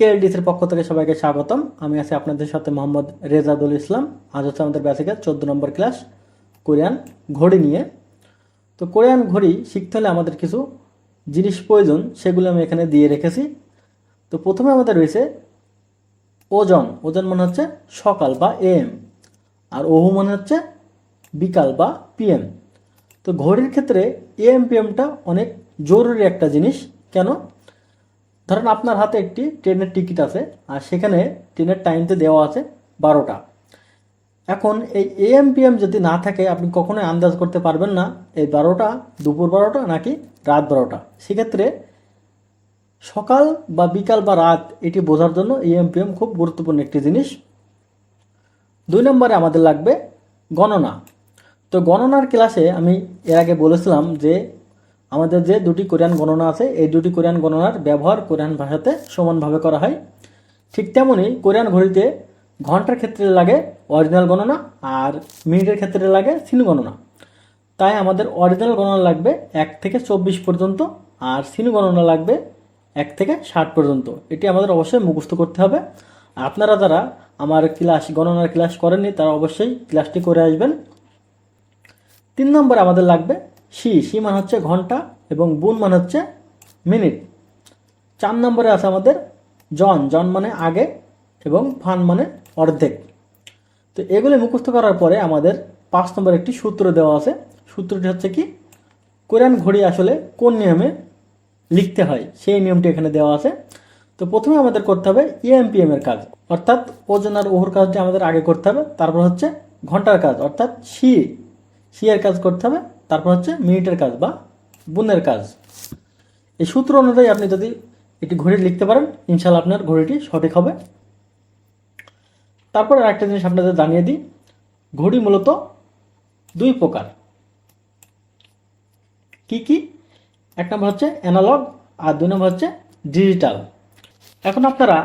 কেএলডিসির পক্ষ থেকে সবাইকে স্বাগতম। আমি আছি আপনাদের সাথে মোহাম্মদ রেজাদুল ইসলাম। আজ হচ্ছে আমাদের বেসিকের চোদ্দ নম্বর ক্লাস, কোরিয়ান ঘড়ি নিয়ে। তো কোরিয়ান ঘড়ি শিখতে হলে আমাদের কিছু জিনিস প্রয়োজন, সেগুলো আমি এখানে দিয়ে রেখেছি। তো প্রথমে আমাদের রয়েছে ওজন। ওজন মানে হচ্ছে সকাল বা এম। আর ওহু মানে হচ্ছে বিকাল বা পিএম তো ঘড়ির ক্ষেত্রে এএম পিএমটা অনেক জরুরি একটা জিনিস। কেন? ধরেন আপনার হাতে একটি ট্রেনের টিকিট আছে, আর সেখানে ট্রেনের টাইমতে দেওয়া আছে বারোটা। এখন এই এএম পিএম যদি না থাকে, আপনি কখনোই আন্দাজ করতে পারবেন না এই বারোটা, দুপুর বারোটা নাকি রাত বারোটা। সেক্ষেত্রে সকাল বা বিকাল বা রাত এটি বোঝার জন্য এএম পিএম খুব গুরুত্বপূর্ণ একটি জিনিস। দুই নম্বরে আমাদের লাগবে গণনা। তো গণনার ক্লাসে আমি এর আগে বলেছিলাম যে আমাদের যে দুটি কোরিয়ান গণনা আছে, এই দুটি কোরিয়ান গণনার ব্যবহার কোরিয়ান ভাষাতে সমানভাবে করা হয়। ঠিক তেমনই কোরিয়ান ঘড়িতে ঘণ্টার ক্ষেত্রে লাগে অরিজিনাল গণনা আর মিনিটের ক্ষেত্রে লাগে সিনু গণনা। তাই আমাদের অরিজিনাল গণনা লাগবে এক থেকে চব্বিশ পর্যন্ত আর সিনু গণনা লাগবে এক থেকে ষাট পর্যন্ত। এটি আমাদের অবশ্যই মুখস্থ করতে হবে। আপনারা যারা আমার ক্লাস, গণনার ক্লাস করেননি, তারা অবশ্যই ক্লাসটি করে আসবেন। তিন নম্বর আমাদের লাগবে সি সি মানে হচ্ছে ঘণ্টা এবং বুন মানে হচ্ছে মিনিট। চার নম্বরে আছে আমাদের জন জন মানে আগে এবং ফান মানে অর্ধেক। তো এগুলি মুখস্থ করার পরে আমাদের পাঁচ নম্বর একটি সূত্র দেওয়া আছে। সূত্রটি হচ্ছে কি? কোরআন ঘড়ি আসলে কোন নিয়মে লিখতে হয়? সেই নিয়মটি এখানে দেওয়া আছে। তো প্রথমে আমাদের করতে হবে এএমপিএম এর কাজ। অর্থাৎ ওজন আর ওহর কাজটি আমাদের আগে করতে হবে, তারপর হচ্ছে ঘণ্টার কাজ। অর্থাৎ সি সি এর কাজ করতে হবে তারপর হচ্ছে মিনিটের কাজ বা বুনের কাজ। এই সূত্র অনুযায়ী আপনি যদি একটি ঘড়ি লিখতে পারেন ইনশাল্লাহ আপনার ঘড়িটি সঠিক হবে। তারপর আরেকটা জিনিস আপনাদের জানিয়ে দিই, ঘড়ি মূলত দুই প্রকার। কি কি? এক নম্বর হচ্ছে অ্যানালগ আর দুই নম্বর হচ্ছে ডিজিটাল। এখন আপনারা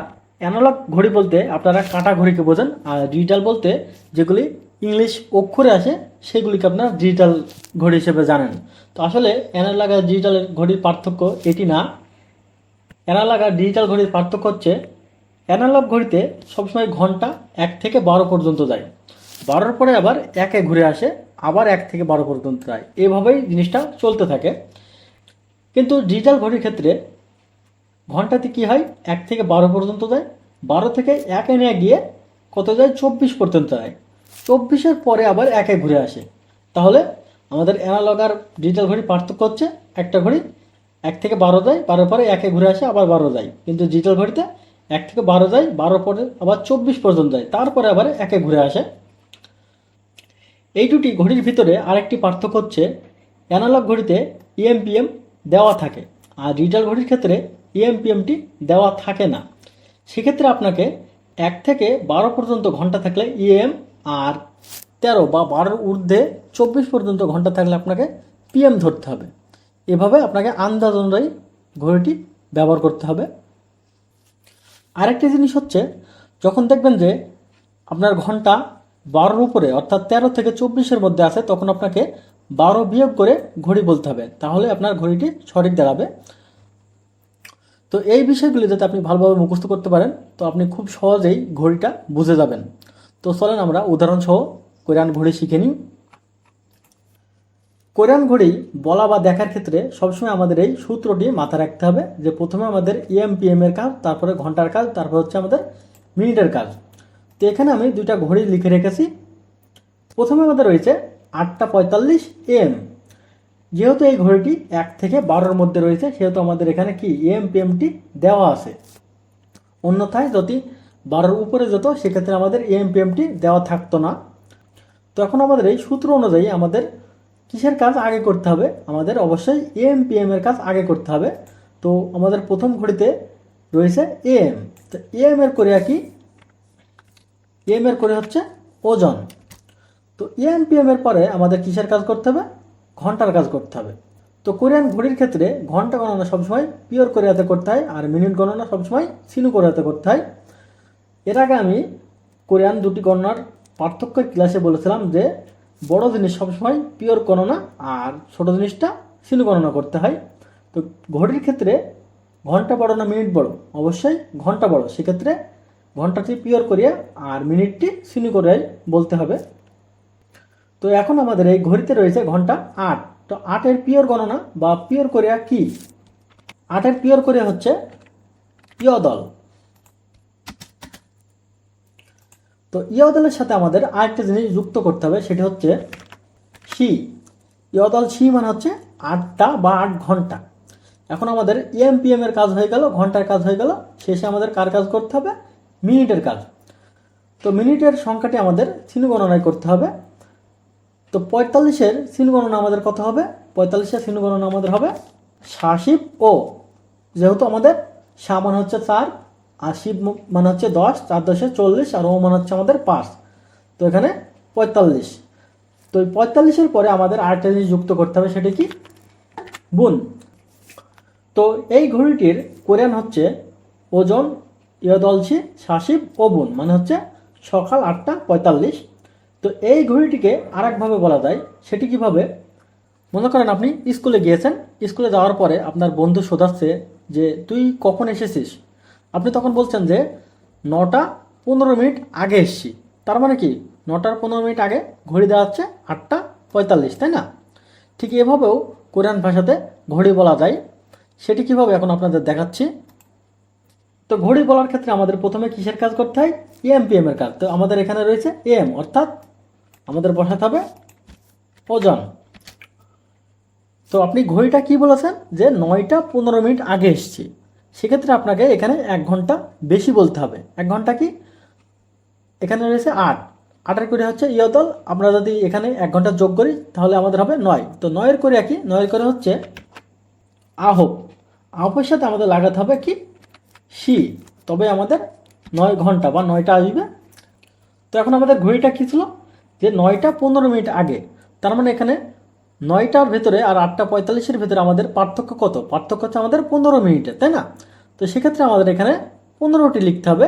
অ্যানালগ ঘড়ি বলতে আপনারা কাঁটা ঘড়িকে বোঝেন, আর ডিজিটাল বলতে যেগুলি ইংলিশ অক্ষরে আসে, সেগুলিকে আপনারা ডিজিটাল ঘড়ি হিসেবে জানেন। তো আসলে অ্যানালগ আর ডিজিটাল ঘড়ির পার্থক্য এটি না। অ্যানালগ আর ডিজিটাল ঘড়ির পার্থক্য হচ্ছে অ্যানালগ ঘড়িতে সবসময় ঘণ্টা এক থেকে বারো পর্যন্ত যায়। বারোর পরে আবার একে ঘুরে আসে, আবার এক থেকে বারো পর্যন্ত যায়। এভাবেই জিনিসটা চলতে থাকে। কিন্তু ডিজিটাল ঘড়ির ক্ষেত্রে ঘন্টাতে কি হয়? এক থেকে বারো পর্যন্ত যায়। বারো থেকে একে নিয়ে গিয়ে কত যায়? চব্বিশ পর্যন্ত যায়। চব্বিশের পরে আবার একে ঘুরে আসে। তাহলে আমাদের অ্যানালগ আর ডিজিটাল ঘড়ির পার্থক্য হচ্ছে একটা ঘড়ি এক থেকে বারো যায় বারোর পরে একে ঘুরে আসে, আবার বারো যায় কিন্তু ডিজিটাল ঘড়িতে এক থেকে বারো যায় বারো পরে আবার চব্বিশ পর্যন্ত যায় তারপরে আবার একে ঘুরে আসে। এই দুটি ঘড়ির ভিতরে আরেকটি পার্থক্য হচ্ছে অ্যানালগ ঘড়িতে ইএমপিএম দেওয়া থাকে, আর ডিজিটাল ঘড়ির ক্ষেত্রে ইএমপিএমটি দেওয়া থাকে না। সেক্ষেত্রে আপনাকে এক থেকে বারো পর্যন্ত ঘণ্টা থাকলে ইএম আর তেরো বা বারোর ঊর্ধ্বে চব্বিশ পর্যন্ত ঘণ্টা থাকলে আপনাকে পিএম ধরতে হবে। এভাবে আপনাকে আন্দাজ অনুযায়ী ঘড়িটি ব্যবহার করতে হবে। আরেকটি জিনিস হচ্ছে, যখন দেখবেন যে আপনার ঘণ্টা বারোর উপরে, অর্থাৎ তেরো থেকে চব্বিশের মধ্যে আছে, তখন আপনাকে বারো বিয়োগ করে ঘড়ি বলতে হবে। তাহলে আপনার ঘড়িটি সঠিক দাঁড়াবে। তো এই বিষয়গুলি যাতে আপনি ভালোভাবে মুখস্থ করতে পারেন, তো আপনি খুব সহজেই ঘড়িটা বুঝে যাবেন। তো চলেন আমরা উদাহরণ সহ কোরিয়ান ঘড়ি শিখে নিই। কোরআন ঘড়ি বলা বা দেখার ক্ষেত্রে সবসময় আমাদের এই সূত্রটি মাথায় রাখতে হবে যে প্রথমে আমাদের এএমপিএম এর কাজ, তারপরে ঘণ্টার কাজ, তারপর হচ্ছে আমাদের মিনিটের কাজ। তো এখানে আমি দুইটা ঘড়ি লিখে রেখেছি। প্রথমে আমাদের রয়েছে আটটা পঁয়তাল্লিশ এম যেহেতু এই ঘড়িটি এক থেকে বারোর মধ্যে রয়েছে, সেহেতু আমাদের এখানে কি এম পি এমটি দেওয়া আছে। অন্যথায় যদি বারোর উপরে যেত, সেক্ষেত্রে আমাদের এম পিএমটি দেওয়া থাকতো না। তো এখন আমাদের এই সূত্র অনুযায়ী আমাদের কিসের কাজ আগে করতে হবে? আমাদের অবশ্যই এম পিএম এর কাজ আগে করতে হবে। তো আমাদের প্রথম ঘড়িতে রয়েছে এম তো এম এর করে কি এম এর করে হচ্ছে ওজন। তো এম পিএম এর পরে আমাদের কিসের কাজ করতে হবে? ঘণ্টার কাজ করতে হবে। তো কোরিয়ান ঘড়ির ক্ষেত্রে ঘণ্টা গণনা সবসময় পিওর কোরিয়াতে করতে হয়, আর মিনিট গণনা সবসময় সিনু কোরিয়াতে করতে হয়। এর আগে আমি কোরিয়ান দুটি গণনার পার্থক্যের ক্লাসে বলেছিলাম যে, বড় জিনিস সবসময় পিওর গণনা আর ছোট জিনিসটা সিনু গণনা করতে হয়। তো ঘড়ির ক্ষেত্রে ঘণ্টা বড় না মিনিট বড়? অবশ্যই ঘণ্টা বড়। সেক্ষেত্রে ঘন্টাটি পিওর করিয়া আর মিনিটটি সিনি করিয়াই বলতে হবে। তো এখন আমাদের এই ঘড়িতে রয়েছে ঘণ্টা আট। তো আটের পিওর গণনা বা পিওর করিয়া কি? আটের পিওর করিয়া হচ্ছে ইয়দল তো ইয়দলের সাথে আমাদের আরেকটা জিনিস যুক্ত করতে হবে, সেটা হচ্ছে সি ইয়দল সি মানে হচ্ছে আটটা বা আট ঘণ্টা। এখন আমাদের এম পি এর কাজ হয়ে গেল, ঘণ্টার কাজ হয়ে গেল, শেষে আমাদের কার কাজ করতে হবে? মিনিটের কাজ। তো মিনিটের সংখ্যাটি আমাদের সিনু গণনায় করতে হবে। তো পঁয়তাল্লিশের সিনু গণনা আমাদের কত হবে? পঁয়তাল্লিশের সিনু গণনা আমাদের হবে সাশিব ও। যেহেতু আমাদের সা মানে হচ্ছে চার আর শিব মানে হচ্ছে দশ, চার দশে চল্লিশ, আর ও মানে হচ্ছে আমাদের পাঁচ। তো এখানে পঁয়তাল্লিশ। তো এই পঁয়তাল্লিশের পরে আমাদের আরেকটা জিনিস যুক্ত করতে হবে, সেটা কি? বুন। তো এই ঘড়িটির কোরিয়ান হচ্ছে ওজন, ইয়দলছি সাশিব ও বুন মানে হচ্ছে সকাল আটটা পঁয়তাল্লিশ। তো এই ঘড়িটিকে আরেকভাবে বলা যায়, সেটি কীভাবে? মনে করেন আপনি স্কুলে গিয়েছেন, স্কুলে যাওয়ার পরে আপনার বন্ধু শোধাচ্ছে যে, তুই কখন এসেছিস? আপনি তখন বলছেন যে নটা পনেরো মিনিট আগে এসছি। তার মানে কি? নটার পনেরো মিনিট আগে ঘড়ি দেওয়া হচ্ছে আটটা পঁয়তাল্লিশ, তাই না? ঠিক এভাবেও কোরিয়ান ভাষাতে ঘড়ি বলা যায়। সেটি কীভাবে এখন আপনাদের দেখাচ্ছি? তো ঘড়ি বলার ক্ষেত্রে আমাদের প্রথমে কিসের কাজ করতে হয়? এম পি এর কাজ। তো আমাদের এখানে রয়েছে এম অর্থাৎ আমাদের বসাতে হবে ওজন। তো আপনি ঘড়িটা কি বলেছেন? যে নয়টা পনেরো মিনিট আগে এসছি। সেক্ষেত্রে আপনাকে এখানে এক ঘণ্টা বেশি বলতে হবে। এক ঘণ্টা কি? এখানে রয়েছে আট। আটের করে হচ্ছে ইয়দল আমরা যদি এখানে এক ঘণ্টা যোগ করি, তাহলে আমাদের হবে নয়। তো নয়ের করে কি নয়ের করে হচ্ছে আহব আহবের সাথে আমাদের লাগাতে হবে কি? সি। তবে আমাদের নয় ঘণ্টা বা নয়টা আসবে। তো এখন আমাদের ঘড়িটা কী ছিল? যে নয়টা পনেরো মিনিট আগে। তার মানে এখানে নয়টার ভেতরে আর আটটা পঁয়তাল্লিশের ভেতরে আমাদের পার্থক্য কত? পার্থক্য হচ্ছে আমাদের পনেরো মিনিটে, তাই না? তো সেক্ষেত্রে আমাদের এখানে পনেরোটি লিখতে হবে।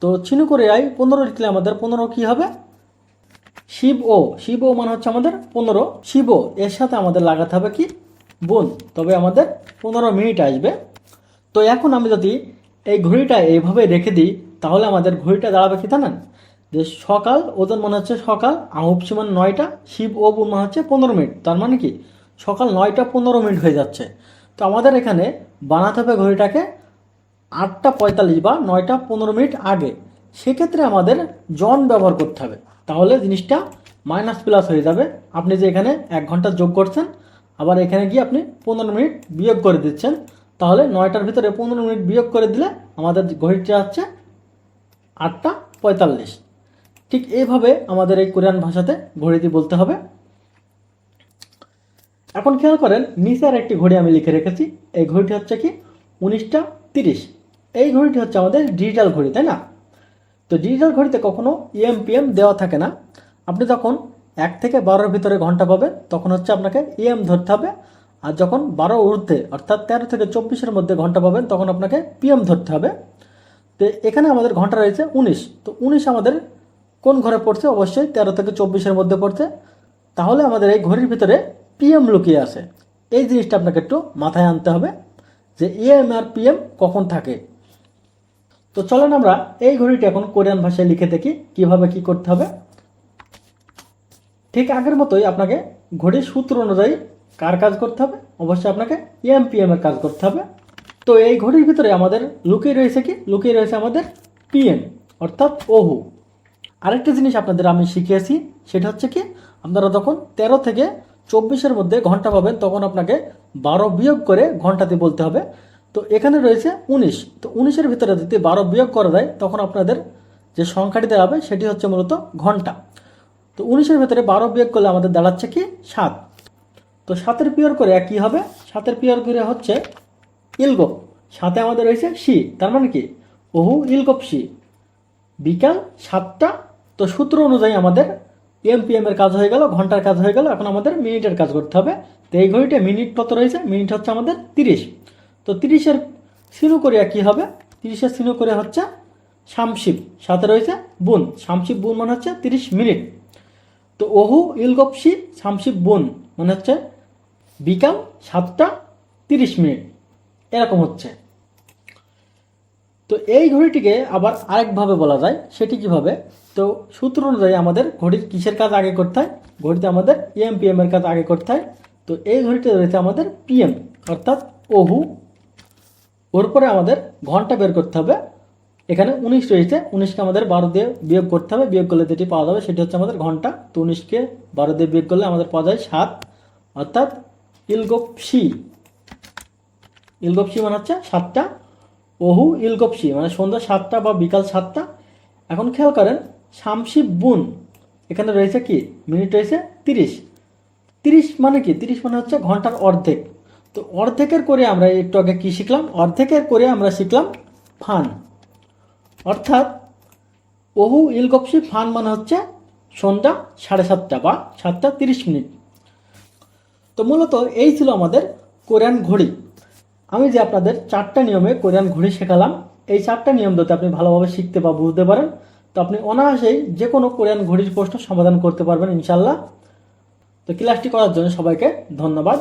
তো চিনু করে আই, পনেরো লিখলে আমাদের পনেরো কী হবে? শিব ও। শিব ও মানে হচ্ছে আমাদের পনেরো। শিব ও, এর সাথে আমাদের লাগাতে হবে কি? বোন। তবে আমাদের পনেরো মিনিট আসবে। তো এখন আমি যদি এই ঘড়িটা এইভাবে রেখে দিই, তাহলে আমাদের ঘড়িটা দাঁড়াবে কি জানেন? যে সকাল, ওজন মনে হচ্ছে সকাল, আহুব সমান নয়টা, শিব ও মনে হচ্ছে পনেরো মিনিট। তার মানে কি? সকাল নয়টা পনেরো মিনিট হয়ে যাচ্ছে। তো আমাদের এখানে বানাতে হবে ঘড়িটাকে আটটা পঁয়তাল্লিশ বা নয়টা পনেরো মিনিট আগে। সেক্ষেত্রে আমাদের জন ব্যবহার করতে হবে। তাহলে জিনিসটা মাইনাস প্লাস হয়ে যাবে। আপনি যে এখানে এক ঘণ্টা যোগ করছেন, আবার এখানে গিয়ে আপনি পনেরো মিনিট বিয়োগ করে দিচ্ছেন, তাহলে নয়টার ভিতরে পনেরো মিনিট বিয়োগ করে দিলে আমাদের ঘড়িটা হচ্ছে আটটা পঁয়তাল্লিশ। ঠিক এইভাবে আমাদের এই কোরিয়ান ভাষাতে ঘড়িটি বলতে হবে। এখন খেয়াল করেন নিচে আর একটি ঘড়ি আমি লিখে রেখেছি। এই ঘড়িটি হচ্ছে কি? উনিশটা তিরিশ। এই ঘড়িটি হচ্ছে আমাদের ডিজিটাল ঘড়ি, তাই না? তো ডিজিটাল ঘড়িতে কখনো ইএম পিএম দেওয়া থাকে না। আপনি যখন এক থেকে বারোর ভিতরে ঘণ্টা পাবেন, তখন হচ্ছে আপনাকে ইএম ধরতে হবে। আর যখন বারো ঊর্ধ্বে, অর্থাৎ তেরো থেকে চব্বিশের মধ্যে ঘণ্টা পাবেন, তখন আপনাকে পিএম ধরতে হবে। তো এখানে আমাদের ঘণ্টা রয়েছে উনিশ। তো উনিশ আমাদের কোন ঘরে পড়ছে? অবশ্যই তেরো থেকে চব্বিশের মধ্যে পড়ছে। তাহলে আমাদের এই ঘড়ির ভিতরে পিএম লুকিয়ে আছে। এই জিনিসটা আপনাকে একটু মাথায় আনতে হবে যে এএম আর পিএম কখন থাকে। তো চলেন আমরা এই ঘড়িটি এখন কোরিয়ান ভাষায় লিখে দেখি কীভাবে কি করতে হবে। ঠিক আগের মতোই আপনাকে ঘড়ির সূত্র অনুযায়ী কার কাজ করতে হবে? অবশ্যই আপনাকে এম পিএম এর কাজ করতে হবে। তো এই ঘড়ির ভিতরে আমাদের লুকিয়ে রয়েছে কি? লুকিয়ে রয়েছে আমাদের পিএম অর্থাৎ ওহু আরেকটা জিনিস আপনাদের আমি শিখিয়েছি, সেটা হচ্ছে কি, আপনারা যখন তেরো থেকে চব্বিশের মধ্যে ঘণ্টা পাবেন, তখন আপনাকে বারো বিয়োগ করে ঘন্টাতে বলতে হবে। তো এখানে রয়েছে উনিশ। তো উনিশের ভিতরে যদি বারো বিয়োগ করা যায়, তখন আপনাদের যে সংখ্যাটি দাঁড়াবে সেটি হচ্ছে মূলত ঘণ্টা। তো উনিশের ভেতরে বারো বিয়োগ করলে আমাদের দাঁড়াচ্ছে কি, সাত। তো সাতের পিওর করে কি হবে? সাতের পিওর করে হচ্ছে ইলগপ সাথে আমাদের রয়েছে সি। তার মানে কি? ওহু ইলগপ সি। বিকাল সাতটা তো সূত্র অনুযায়ী আমাদের এমপিএম এর কাজ হয়ে গেল, ঘণ্টার কাজ হয়ে গেল, এখন আমাদের মিনিটের কাজ করতে হবে। তো এই ঘড়িতে মিনিট কত রয়েছে? মিনিট হচ্ছে আমাদের তিরিশ। তো তিরিশের সিনু করিয়া কী হবে? তিরিশের সিনু করে হচ্ছে শামশিব। সাথে রয়েছে বুন। শামশিব বুন মানে হচ্ছে তিরিশ মিনিট। তো ওহু, ইলগপসি, শামশিব বুন মানে হচ্ছে বিকাল সাতটা তিরিশ মিনিট। এরকম হচ্ছে। তো এই ঘড়িটিকে আবার আরেকভাবে বলা যায়, সেটি কীভাবে? তো সূত্র অনুযায়ী আমাদের ঘড়ির কিসের কাজ আগে করতে হয়? ঘড়িতে আমাদের এম পিএম এর কাজ আগে করতে হয়। তো এই ঘড়িতে রয়েছে আমাদের পিএম অর্থাৎ ওহু। ওর পরে আমাদের ঘণ্টা বের করতে হবে। এখানে উনিশ রয়েছে, উনিশকে আমাদের বারো দিয়ে বিয়োগ করতে হবে। বিয়োগ করলে যেটি পাওয়া যাবে, সেটি হচ্ছে আমাদের ঘণ্টা। তো উনিশকে বারো দিয়ে বিয়োগ করলে আমাদের পাওয়া যায় সাত। অর্থাৎ ইলগোপসি ইলগোপসি মানে হচ্ছে সাতটা। ওহু, ইলগোপসি মানে সন্ধ্যা সাতটা বা বিকাল সাতটা। এখন খেয়াল করেন, শামসি বুন, এখানে রয়েছে কি? মিনিট রয়েছে তিরিশ। তিরিশ মানে কি? তিরিশ মানে হচ্ছে ঘণ্টার অর্ধেক। তো অর্ধেকের করে আমরা একটু আগে কী শিখলাম? অর্ধেকের করে আমরা শিখলাম ফান। অর্থাৎ ওহু, ইলগপসি, ফান মানে হচ্ছে সন্ধ্যা সাড়ে সাতটা বা সাতটা তিরিশ মিনিট। তো মূলত এই ছিল আমাদের কোরিয়ান ঘড়ি। আমি যে আপনাদের চারটা নিয়মে কোরিয়ান ঘুরে শেখালাম, এই চারটা নিয়ম যাতে আপনি ভালোভাবে শিখতে বা বুঝতে পারেন। তো আপনি অনায়াসেই যে কোনো কোরিয়ান ঘড়ির প্রশ্ন সমাধান করতে পারবেন ইনশাল্লাহ তো ক্লাসটি করার জন্য সবাইকে ধন্যবাদ।